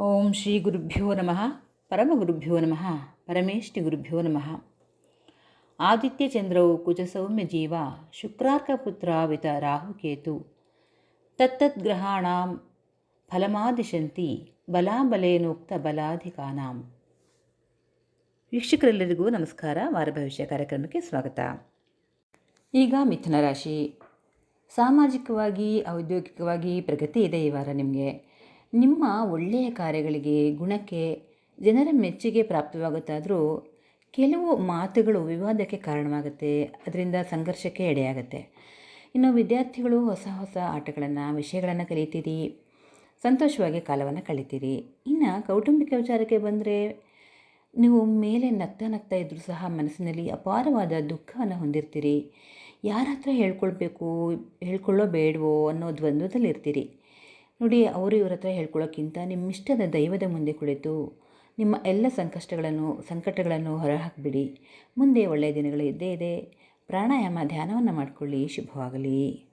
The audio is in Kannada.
ಓಂ ಶ್ರೀ ಗುರುಭ್ಯೋ ನಮಃ. ಪರಮ ಗುರುಭ್ಯೋ ನಮಃ. ಪರಮೇಷ್ಠಿ ಗುರುಭ್ಯೋ ನಮಃ. ಆದಿತ್ಯಚಂದ್ರೌ ಕುಜಸೌಮ್ಯ ಜೀವ ಶುಕ್ರಾರ್ಕಪುತ್ರಾವಿತ ರಾಹುಕೇತು ತತ್ತದ್ಗ್ರಹಾಣಾಂ ಫಲಮಾದಿಶಂತಿ ಬಲಾಬಲೇನೋಕ್ತ ಬಲಾಧಿಕಾನಾಂ. ವೀಕ್ಷಕರೆಲ್ಲರಿಗೂ ನಮಸ್ಕಾರ. ವಾರ ಭವಿಷ್ಯ ಕಾರ್ಯಕ್ರಮಕ್ಕೆ ಸ್ವಾಗತ. ಈಗ ಮಿಥುನ ರಾಶಿ. ಸಾಮಾಜಿಕವಾಗಿ, ಔದ್ಯೋಗಿಕವಾಗಿ ಪ್ರಗತಿ ಇದೆ ಈ ವಾರ ನಿಮಗೆ. ನಿಮ್ಮ ಒಳ್ಳೆಯ ಕಾರ್ಯಗಳಿಗೆ ಗುಣಕ್ಕೆ, ಜನರ ಮೆಚ್ಚುಗೆ ಪ್ರಾಪ್ತವಾಗುತ್ತಾದರೂ ಕೆಲವು ಮಾತುಗಳು ವಿವಾದಕ್ಕೆ ಕಾರಣವಾಗುತ್ತೆ, ಅದರಿಂದ ಸಂಘರ್ಷಕ್ಕೆ ಎಡೆಯಾಗುತ್ತೆ. ಇನ್ನು ವಿದ್ಯಾರ್ಥಿಗಳು ಹೊಸ ಹೊಸ ಆಟಗಳನ್ನು, ವಿಷಯಗಳನ್ನು ಕಲಿತೀರಿ, ಸಂತೋಷವಾಗಿ ಕಾಲವನ್ನು ಕಳಿತೀರಿ. ಇನ್ನು ಕೌಟುಂಬಿಕ ವಿಚಾರಕ್ಕೆ ಬಂದರೆ, ನೀವು ಮೇಲೆ ನಗ್ತಾ ನಗ್ತಾ ಇದ್ದರೂ ಸಹ ಮನಸ್ಸಿನಲ್ಲಿ ಅಪಾರವಾದ ದುಃಖವನ್ನು ಹೊಂದಿರ್ತೀರಿ. ಯಾರ ಹತ್ರ ಹೇಳ್ಕೊಳ್ಬೇಕು ಹೇಳ್ಕೊಳ್ಳೋ ಬೇಡವೋ ಅನ್ನೋ ದ್ವಂದ್ವದಲ್ಲಿರ್ತೀರಿ. ನೋಡಿ, ಅವರು ಇವ್ರ ಹತ್ರ ಹೇಳ್ಕೊಳ್ಳೋಕ್ಕಿಂತ ನಿಮ್ಮಿಷ್ಟದ ದೈವದ ಮುಂದೆ ಕುಳಿತು, ನಿಮ್ಮ ಎಲ್ಲ ಸಂಕಷ್ಟಗಳನ್ನು, ಸಂಕಟಗಳನ್ನು ಹೊರಹಾಕಿಬಿಡಿ. ಮುಂದೆ ಒಳ್ಳೆಯ ದಿನಗಳು ಇದ್ದೇ ಇದೆ. ಪ್ರಾಣಾಯಾಮ, ಧ್ಯಾನವನ್ನು ಮಾಡಿಕೊಳ್ಳಿ. ಶುಭವಾಗಲಿ.